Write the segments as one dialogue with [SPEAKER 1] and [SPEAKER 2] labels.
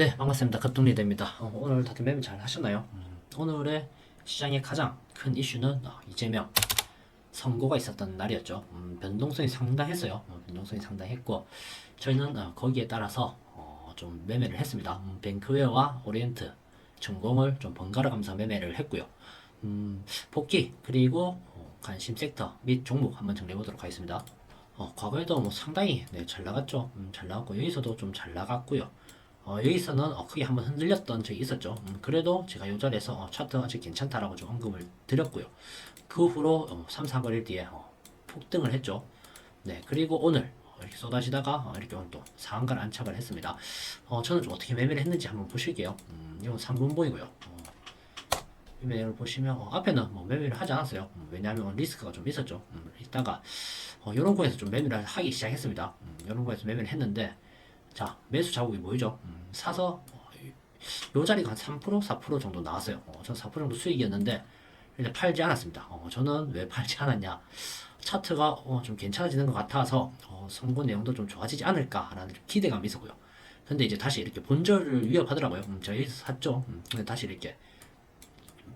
[SPEAKER 1] 네, 반갑습니다. 급동리대입니다. 어, 오늘 다들 매매 잘 하셨나요? 음, 오늘의 시장의 가장 큰 이슈는 어, 이재명 선고가 있었던 날이었죠. 음, 변동성이 상당했어요. 어, 변동성이 상당했고 저희는 어, 거기에 따라서 어, 좀 매매를 했습니다. 음, 뱅크웨어와 오리엔트 전공을 좀 번갈아 가면서 매매를 했고요. 음, 복귀 그리고 어, 관심 섹터 및 종목 한번 정리해 보도록 하겠습니다. 어, 과거에도 뭐 상당히 네, 잘 나갔죠. 음, 잘 나갔고 여기서도 좀 잘 나갔고요. 어, 여기서는 어, 크게 한번 흔들렸던 적이 있었죠. 음, 그래도 제가 이 자리에서 어, 차트 아직 괜찮다라고 좀 언급을 드렸고요. 그 후로 어, 3, 4거일 뒤에 어, 폭등을 했죠. 네, 그리고 오늘 어, 이렇게 쏟아지다가 어, 이렇게 오늘 또 상한가를 안착을 했습니다. 어, 저는 좀 어떻게 매매를 했는지 한번 보실게요. 음, 이건 3분 보이고요. 어, 매매를 보시면 어, 앞에는 뭐 매매를 하지 않았어요. 음, 왜냐하면 리스크가 좀 있었죠. 음, 이따가 어, 이런 거에서 좀 매매를 하기 시작했습니다. 음, 이런 거에서 매매를 했는데 자 매수 자국이 보이죠? 음, 사서 어, 이- 요 자리가 한 3% 4% 정도 나왔어요. 어, 전4% 정도 수익이었는데 이제 팔지 않았습니다. 어, 저는 왜 팔지 않았냐? 차트가 어, 좀 괜찮아지는 것 같아서 어, 선고 내용도 좀 좋아지지 않을까라는 좀 기대감이 있었고요. 근데 이제 다시 이렇게 본절을 위협하더라고요. 음, 저희 샀죠. 음, 근데 다시 이렇게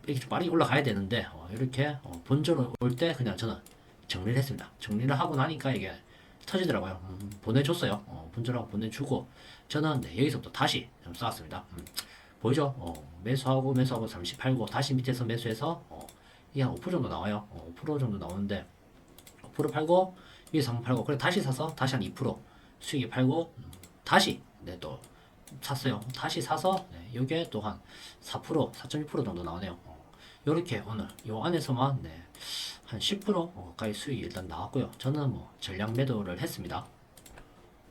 [SPEAKER 1] 이렇게 좀 빠르게 올라가야 되는데 어, 이렇게 어, 본절 올때 그냥 저는 정리를 했습니다. 정리를 하고 나니까 이게 터지더라고요. 음, 보내줬어요. 어, 본절하고 보내주고 저는 네, 여기서부터 다시 좀 쌓았습니다. 음, 보이죠? 어, 매수하고 매수하고 잠시 팔고 다시 밑에서 매수해서 어, 이게 한5% 정도 나와요. 어, 5% 정도 나오는데 5% 팔고 위에서 한번 팔고 그래 다시 사서 다시 한 2% 수익이 팔고 음, 다시 네, 또 샀어요. 다시 사서 네, 이게 또 한 4% 4.1% 정도 나오네요. 어, 요렇게 오늘 요 안에서만 네, 한 10% 가까이 수익이 일단 나왔고요. 저는 뭐 전량 매도를 했습니다.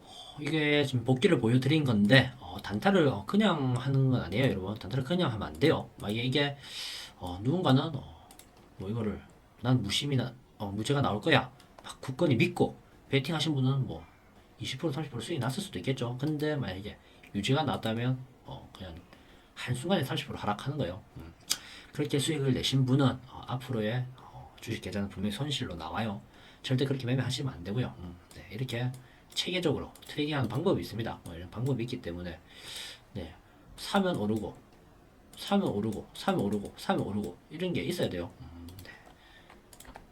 [SPEAKER 1] 어, 이게 지금 복귀를 보여드린 건데 어, 단타를 어, 그냥 하는 건 아니에요, 여러분. 단타를 그냥 하면 안 돼요. 만약에 이게 어, 누군가는 어, 뭐 이거를 난 무심이나 어, 무죄가 나올 거야. 막 굳건히 믿고 베팅 하신 분은 뭐 20% 30% 수익이 났을 수도 있겠죠. 근데 만약에 유지가 났다면 어, 그냥 한순간에 30% 하락하는 거예요. 음. 그렇게 수익을 내신 분은 어, 앞으로의 어, 주식 계좌는 분명히 손실로 나와요. 절대 그렇게 매매하시면 안 되고요. 음, 네, 이렇게 체계적으로 트레이딩하는 방법이 있습니다. 뭐 이런 방법이 있기 때문에 네, 사면 오르고 사면 오르고 사면 오르고 사면 오르고 이런 게 있어야 돼요. 음, 네.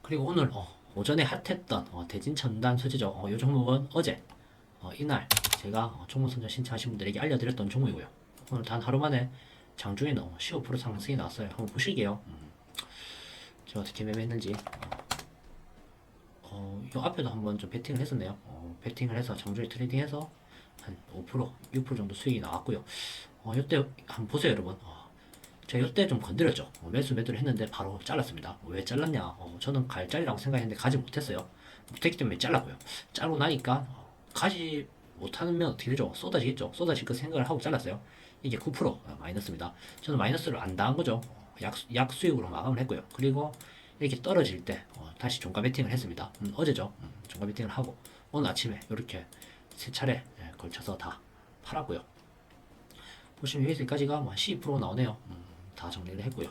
[SPEAKER 1] 그리고 오늘 어, 오전에 핫했던 어, 대진 첨단 소재죠. 어, 이 종목은 어제 어, 이날 제가 어, 종목 선정 신청하신 분들에게 알려드렸던 종목이고요. 오늘 단 하루 만에 장중에는 어, 15% 상승이 나왔어요. 한번 보실게요. 음. 제가 어떻게 매매했는지. 어, 이 앞에도 한번 좀 베팅을 했었네요. 어, 베팅을 해서 장중에 트레이딩해서 한 5%, 6% 정도 수익이 나왔고요. 어, 이때 한번 보세요, 여러분. 어, 제가 이때 좀 건드렸죠. 어, 매수 매도를 했는데 바로 잘랐습니다. 왜 잘랐냐? 어, 저는 갈 자리라고 생각했는데 가지 못했어요. 못했기 때문에 잘랐고요. 자르고 나니까 어, 가지 못하면 어떻게 되죠? 쏟아지겠죠. 쏟아질 거 생각을 하고 잘랐어요. 이게 9% 마이너스입니다. 저는 마이너스를 안 당한 거죠. 약, 약 수익으로 마감을 했고요. 그리고 이렇게 떨어질 때 어, 다시 종가 베팅을 했습니다. 음, 어제죠. 음, 종가 베팅을 하고 오늘 아침에 이렇게 세 차례 예, 걸쳐서 다 팔았고요. 보시면 여기까지가 뭐 12% 나오네요. 음, 다 정리를 했고요.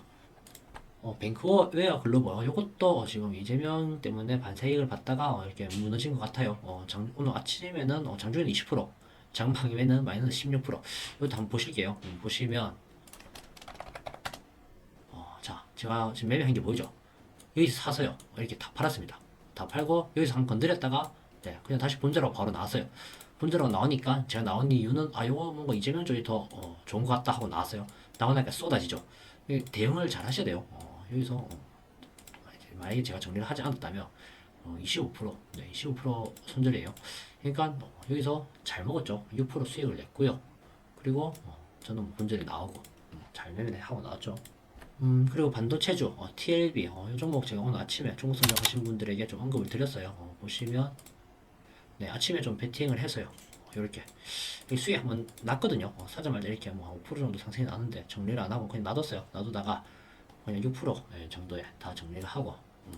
[SPEAKER 1] 어, 뱅크웨어 글로벌 어, 이것도 지금 이재명 때문에 반세익을 받다가 어, 이렇게 무너진 것 같아요. 어, 장, 오늘 아침에는 어, 장중에는 20%, 장방에는 마이너스 16%. 이것도 한번 보실게요. 음, 보시면 어, 자 제가 지금 매매한 게 뭐죠? 여기서 사서요. 이렇게 다 팔았습니다. 다 팔고 여기서 한번 건드렸다가 네, 그냥 다시 본자로 바로 나왔어요. 본자로 나오니까 제가 나온 이유는 아 요거 뭔가 이재명 쪽이 더 어, 좋은 것 같다 하고 나왔어요. 나오니까 쏟아지죠. 이 대응을 잘 하셔야 돼요. 어, 여기서 어, 만약에 제가 정리를 하지 않았다면 어, 25% 네, 25% 손절이에요. 그러니까 어, 여기서 잘 먹었죠. 6% 수익을 냈고요. 그리고 어, 저는 뭐 본전이 나오고 음, 잘 매매 하고 나왔죠. 음, 그리고 반도체주, 어, TLB, 어, 이 종목 제가 오늘 아침에 종목 선정 하신 분들에게 좀 언급을 드렸어요. 어, 보시면, 네, 아침에 좀 베팅을 해서요. 어, 이렇게. 이 수익 한번 났거든요. 어, 사자마자 이렇게 뭐 5% 정도 상승이 나는데 정리를 안 하고 그냥 놔뒀어요. 놔두다가 그냥 6% 예, 정도에 다 정리를 하고, 음,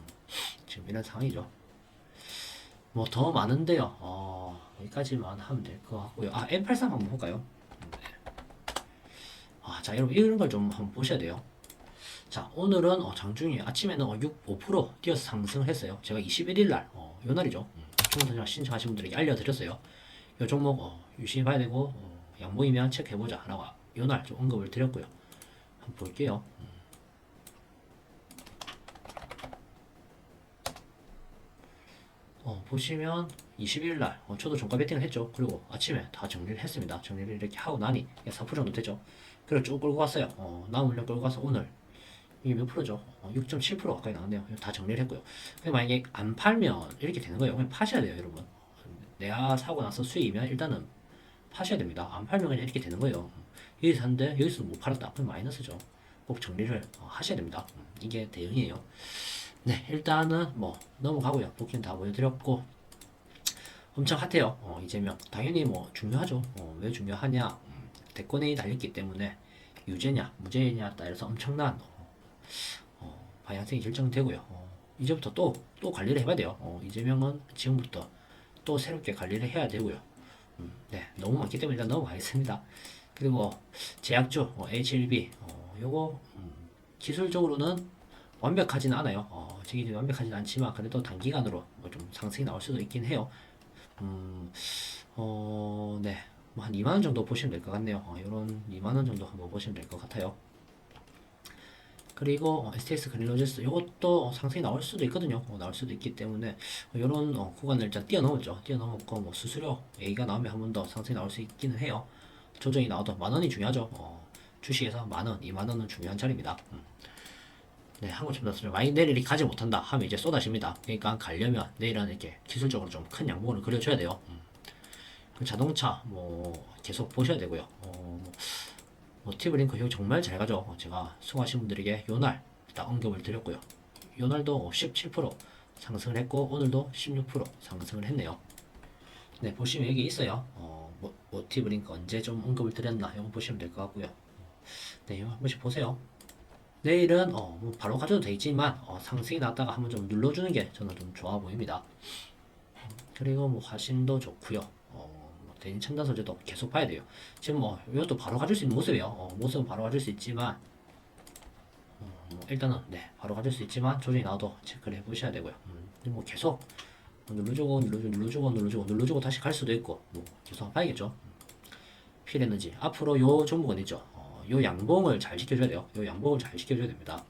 [SPEAKER 1] 지금 이런 상황이죠. 뭐 더 많은데요. 어, 여기까지만 하면 될 것 같고요. 아, M83 한번 볼까요? 네. 아, 자, 여러분 이런 걸 좀 한번 보셔야 돼요. 자 오늘은 어, 장중에 아침에는 어, 6, 5% 뛰어서 상승을 했어요. 제가 21일 날, 어, 요 날이죠. 음, 종목 선정 신청하신 분들에게 알려드렸어요. 이 종목 어, 유심히 봐야 되고 어, 양보이면 체크해보자 라고 요 날 좀 언급을 드렸고요 한번 볼게요 음. 어, 보시면 20일 날 어, 저도 종가 베팅을 했죠 그리고 아침에 다 정리를 했습니다 정리를 이렇게 하고 나니 4% 정도 되죠 그리고 쭉 끌고 갔어요 어, 남은 물량 끌고 가서 오늘 이게 몇 프로죠? 어, 6.7% 가까이 나왔네요. 다 정리를 했고요. 근데 만약에 안 팔면 이렇게 되는 거예요. 그냥 파셔야 돼요, 여러분. 내가 사고 나서 수익이면 일단은 파셔야 됩니다. 안 팔면 그냥 이렇게 되는 거예요. 여기 샀는데 여기서 못 팔았다. 그럼 마이너스죠. 꼭 정리를 어, 하셔야 됩니다. 음, 이게 대응이에요. 네, 일단은 뭐 넘어가고요. 복귀는 다 보여드렸고 엄청 핫해요. 어, 이재명 당연히 뭐 중요하죠. 어, 왜 중요하냐? 음, 대권에 달렸기 때문에 유죄냐 무죄냐 따라서 엄청난 어, 방향성이 결정되고요. 어, 이제부터 또, 또 관리를 해봐야 돼요. 어, 이재명은 지금부터 또 새롭게 관리를 해야 되고요. 음, 네, 너무 많기 때문에 일단 넘어가겠습니다. 그리고 제약주 어, H1B 어, 요거 음, 기술적으로는 완벽하지는 않아요. 어, 저기 완벽하지는 않지만 그래도 단기간으로 뭐 좀 상승이 나올 수도 있긴 해요. 음, 어, 네, 뭐 한 2만 원 정도 보시면 될 것 같네요. 어, 이런 2만 원 정도 한번 보시면 될 것 같아요. 그리고 어, STS 그릴로제스 이것도 상승이 나올 수도 있거든요. 어, 나올 수도 있기 때문에 이런 어, 구간을 일단 뛰어넘었죠. 뛰어넘었고 뭐 수수료 A가 나오면 한 번 더 상승이 나올 수 있기는 해요. 조정이 나와도 만 원이 중요하죠. 어, 주식에서 만 원, 이만 원은 중요한 자리입니다. 음. 네, 났으면 많이 내일이 가지 못한다 하면 이제 쏟아집니다. 그러니까 가려면 내일은 이렇게 기술적으로 좀 큰 양봉을 그려줘야 돼요. 음. 그 자동차 뭐 계속 보셔야 되고요. 어, 뭐 모티브 링크 이거 정말 잘 가죠. 어, 제가 수고하신 분들에게 요날 딱 언급을 드렸고요. 요날도 17% 상승을 했고 오늘도 16% 상승을 했네요. 네 보시면 여기 있어요. 어, 모, 모티브 링크 언제 좀 언급을 드렸나 이거 보시면 될 것 같고요. 네 이거 한 번씩 보세요. 내일은 어, 뭐 바로 가져도 되지만 어, 상승이 났다가 한번 좀 눌러주는 게 저는 좀 좋아 보입니다. 그리고 뭐 화신도 좋고요. 어, 뭐 대인 첨단 소재도 계속 봐야 돼요. 지금 뭐 이것도 바로 가질 수 있는 모습이에요. 어, 모습은 바로 가질 수 있지만 어, 뭐 일단은 네 바로 가질 수 있지만 조정이 나와도 체크를 해보셔야 되고요. 음, 뭐 계속 눌러주고 눌러주고 눌러주고 눌러주고 눌러주고 다시 갈 수도 있고 뭐 계속 봐야겠죠. 필에너지 앞으로 요 종목은 있죠. 어, 요 양봉을 잘 지켜줘야 돼요. 요 양봉을 잘 지켜줘야 됩니다.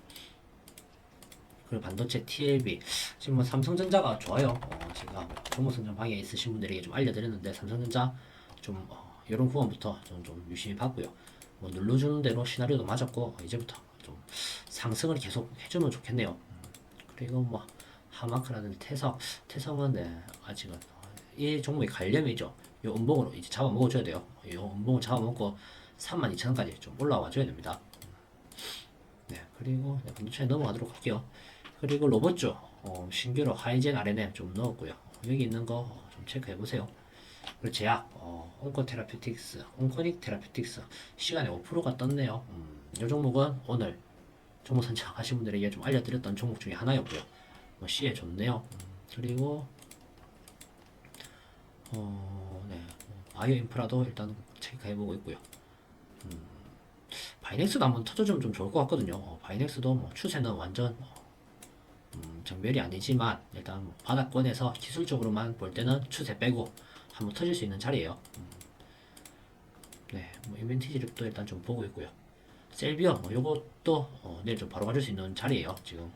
[SPEAKER 1] 그리고 반도체 TLB 지금 뭐 삼성전자가 좋아요. 어, 제가 종목선전 방에 있으신 분들에게 좀 알려드렸는데 삼성전자 좀 어, 이런 구간부터 좀, 좀 유심히 봤고요. 뭐 눌러주는 대로 시나리오도 맞았고 어, 이제부터 좀 상승을 계속 해주면 좋겠네요. 음, 그리고 뭐 하마크라든지 태석 태석은 네, 아직은 어, 이 종목이 관련이죠. 이 음봉으로 이제 잡아먹어줘야 돼요. 이 음봉을 잡아먹고 32,000원까지 좀 올라와 줘야 됩니다. 네, 그리고 네, 반도체 넘어가도록 할게요. 그리고 로봇주 어, 신규로 하이젠 RNM 좀 넣었고요. 여기 있는 거 좀 체크해 보세요. 그리고 제약 어, 온코 테라피틱스, 온코닉 테라피틱스 시간에 5%가 떴네요. 음, 이 종목은 오늘 종목 선착하신 분들에게 좀 알려드렸던 종목 중에 하나였고요. 뭐 C에 좋네요. 음, 그리고 어, 네, 바이오 인프라도 일단 체크해 보고 있고요. 음, 바이넥스도 한번 터져주면 좀 좋을 것 같거든요. 어, 바이넥스도 뭐 추세는 완전 음, 정멸이 아니지만 일단 뭐 바닥권에서 기술적으로만 볼 때는 추세 빼고 한번 터질 수 있는 자리예요. 음. 네, 뭐 인벤티 지력도 일단 좀 보고 있고요. 셀비어 뭐 요것도 어, 내일 좀 바로 가질 수 있는 자리예요. 지금.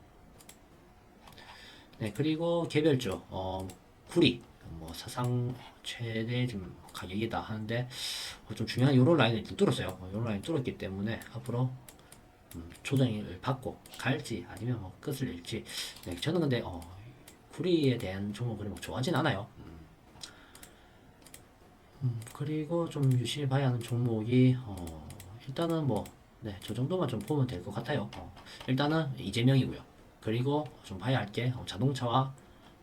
[SPEAKER 1] 네, 그리고 개별주 어, 구리 뭐 사상 최대 지금 가격이다 하는데 어, 좀 중요한 요런 라인을 뚫었어요. 어, 요런 라인 뚫었기 때문에 앞으로 음, 조정을 받고 갈지 아니면 뭐 끝을 낼지. 네, 저는 근데 어, 구리에 대한 종목을 뭐 좋아하진 않아요. 음. 음, 그리고 좀 유심히 봐야 하는 종목이 어, 일단은 뭐 네, 저 정도만 좀 보면 될 것 같아요. 어, 일단은 이재명이고요. 그리고 좀 봐야 할게 어, 자동차와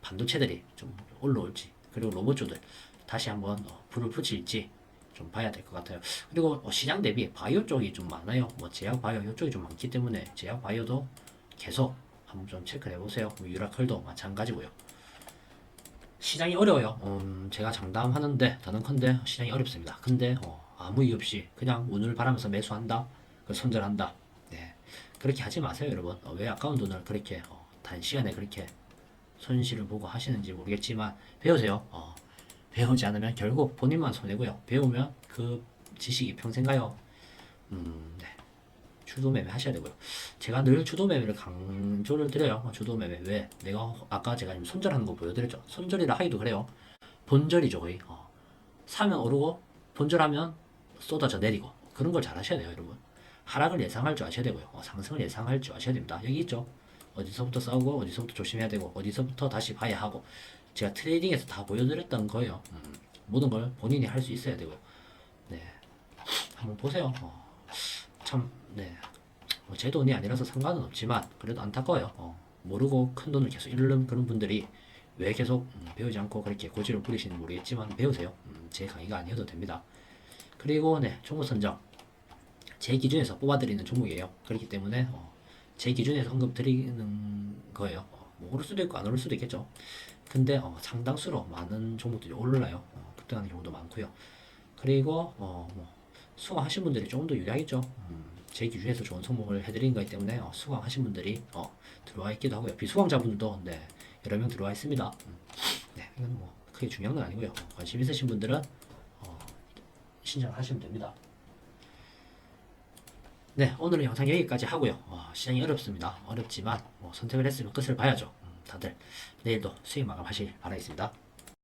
[SPEAKER 1] 반도체들이 좀 올라올지 그리고 로봇주들 다시 한번 어, 불을 붙일지 좀 봐야 될 것 같아요. 그리고 어, 시장 대비 바이오 쪽이 좀 많아요. 뭐 제약 바이오 이쪽이 좀 많기 때문에 제약 바이오도 계속 한번 좀 체크해 보세요. 뭐 유라클도 마찬가지고요. 시장이 어려워요. 음, 제가 장담하는데 다는컨대 시장이 어렵습니다. 근데 어, 아무 이유 없이 그냥 운을 바라면서 매수한다, 그 손절한다. 네, 그렇게 하지 마세요, 여러분. 어, 왜 아까운 돈을 그렇게 어, 단시간에 그렇게 손실을 보고 하시는지 모르겠지만 배우세요. 어, 배우지 않으면 결국 본인만 손해고요. 배우면 그 지식이 평생 가요. 음, 네. 주도 매매 하셔야 되고요. 제가 늘 주도 매매를 강조를 드려요. 어, 주도 매매 왜? 내가 아까 제가 손절하는 거 보여드렸죠. 손절이라 하기도 그래요. 본절이죠 거의. 어. 사면 오르고 본절하면 쏟아져 내리고 그런 걸 잘 하셔야 돼요, 여러분. 하락을 예상할 줄 아셔야 되고요. 어, 상승을 예상할 줄 아셔야 됩니다. 여기 있죠. 어디서부터 싸우고 어디서부터 조심해야 되고 어디서부터 다시 봐야 하고 제가 트레이딩에서 다 보여드렸던 거예요. 음, 모든 걸 본인이 할 수 있어야 되고요. 네, 한번 보세요. 어, 참, 네, 뭐 제 돈이 아니라서 상관은 없지만 그래도 안타까워요. 어, 모르고 큰 돈을 계속 잃는 그런 분들이 왜 계속 음, 배우지 않고 그렇게 고지를 부리시는지 모르겠지만 배우세요. 음, 제 강의가 아니어도 됩니다. 그리고 네, 종목 선정 제 기준에서 뽑아드리는 종목이에요. 그렇기 때문에 어, 제 기준에서 언급 드리는 거예요. 어, 뭐 오를 수도 있고 안 오를 수도 있겠죠. 근데 어, 상당수로 많은 종목들이 올라요. 어, 급등하는 경우도 많고요. 그리고 어, 뭐 수강하신 분들이 조금 더 유리하겠죠. 음, 제 기준에서 좋은 종목을 해드린 거기 때문에 어, 수강하신 분들이 어, 들어와 있기도 하고요. 비수강자분들도 네, 여러 명 들어와 있습니다. 음, 네, 이건 뭐 크게 중요한 건 아니고요. 관심 있으신 분들은 어, 신청하시면 됩니다. 네, 오늘은 영상 여기까지 하고요. 어, 시장이 어렵습니다. 어렵지만 뭐 선택을 했으면 끝을 봐야죠. 음, 다들 내일도 수익 마감하실 바라겠습니다.